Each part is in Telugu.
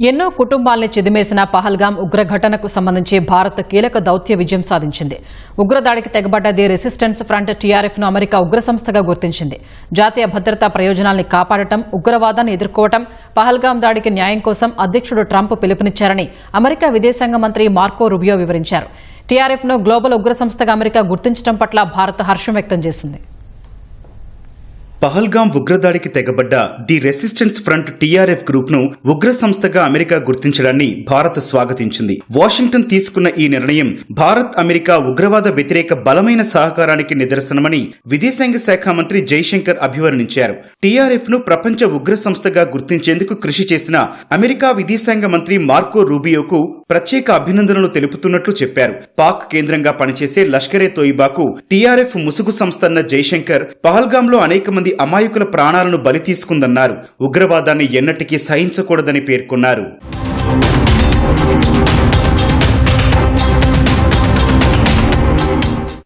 ఎన్నో కుటుంబాల్ని చిదిమేసిన పహల్గాం ఉగ్ర ఘటనకు సంబంధించి భారత్ కీలక దౌత్య విజయం సాధించింది. ఉగ్రదాడికి తెగబడ్డ ది రెసిస్టెన్స్ ఫ్రంట్ టీఆర్ఎఫ్ను అమెరికా ఉగ్ర సంస్థగా గుర్తించింది. జాతీయ భద్రతా ప్రయోజనాల్ని కాపాడటం ఉగ్రవాదాన్ని ఎదుర్కోవటం పహల్గాం దాడికి న్యాయం కోసం అధ్యక్షుడు ట్రంప్ పిలుపునిచ్చారని అమెరికా విదేశాంగ మంత్రి మార్కో రుబియో వివరించారు. టీఆర్ఎఫ్ను గ్లోబల్ ఉగ్ర సంస్థగా అమెరికా గుర్తించడం పట్ల భారత్ హర్షం వ్యక్తం చేసింది. పహల్గాం ఉగ్రదాడికి తెగబడ్డ ది రెసిస్టెన్స్ ఫ్రంట్ టీఆర్ఎఫ్ గ్రూప్ను ఉగ్ర సంస్థగా అమెరికా గుర్తించడాన్ని భారత్ స్వాగతించింది. వాషింగ్టన్ తీసుకున్న ఈ నిర్ణయం భారత్ అమెరికా ఉగ్రవాద వ్యతిరేక బలమైన సహకారానికి నిదర్శనమని విదేశాంగ శాఖ మంత్రి జైశంకర్ అభివర్ణించారు. టీఆర్ఎఫ్ను ప్రపంచ ఉగ్ర సంస్థగా గుర్తించేందుకు కృషి చేసిన అమెరికా విదేశాంగ మంత్రి మార్కో రూబియోకు ప్రత్యేక అభినందనలు తెలుపుతున్నట్లు చెప్పారు. పాక్ కేంద్రంగా పనిచేసే లష్కరే తోయిబాకు టీఆర్ఎఫ్ ముసుగు సంస్థన్న జైశంకర్ పహల్గాంలో అనేక మంది అమాయకుల ప్రాణాలను బలి తీసుకుందన్నారు. ఉగ్రవాదాన్ని ఎన్నటికీ సహించకూడదని పేర్కొన్నారు.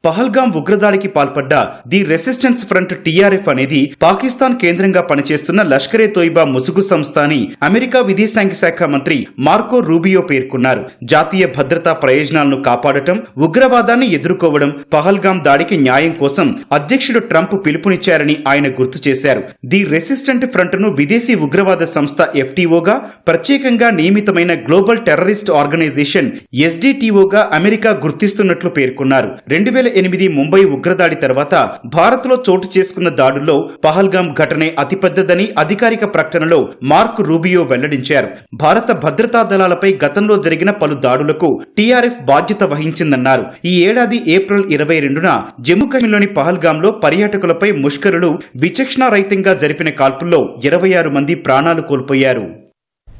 పహల్గాం ఉగ్రదాడికి పాల్పడ్డ ది రెసిస్టెన్స్ ఫ్రంట్ టీఆర్ఎఫ్ అనేది పాకిస్తాన్ కేంద్రంగా పనిచేస్తున్న లష్కరే తోయిబా ముసుగు సంస్థ అని అమెరికా విదేశాంగ శాఖ మంత్రి మార్కో రూబియో పేర్కొన్నారు. జాతీయ భద్రతా ప్రయోజనాలను కాపాడటం ఉగ్రవాదాన్ని ఎదుర్కోవడం పహల్గాం దాడికి న్యాయం కోసం అధ్యక్షుడు ట్రంప్ పిలుపునిచ్చారని ఆయన గుర్తు చేశారు. ది రెసిస్టెంట్ ఫ్రంట్ను విదేశీ ఉగ్రవాద సంస్థ ఎఫ్టీఓగా ప్రత్యేకంగా నియమితమైన గ్లోబల్ టెర్రరిస్ట్ ఆర్గనైజేషన్ ఎస్డిటిఓగా అమెరికా గుర్తిస్తున్నట్లు పేర్కొన్నారు. రెండు వేల ఎనిమిది ముంబై ఉగ్రదాడి తర్వాత భారత్లో చోటు చేసుకున్న దాడుల్లో పహల్గాం ఘటనే అతిపెద్దదని అధికారిక ప్రకటనలో మార్క్ రూబియో వెల్లడించారు. భారత భద్రతా దళాలపై గతంలో జరిగిన పలు దాడులకు టీఆర్ఎఫ్ బాధ్యత వహించిందన్నారు. ఈ ఏడాది ఏప్రిల్ ఇరవై రెండున జమ్మూ కాశ్మీర్లోని పహల్గాంలో పర్యాటకులపై ముష్కరులు విచక్షణారహితంగా జరిపిన కాల్పుల్లో ఇరవై ఆరు మంది ప్రాణాలు కోల్పోయారు.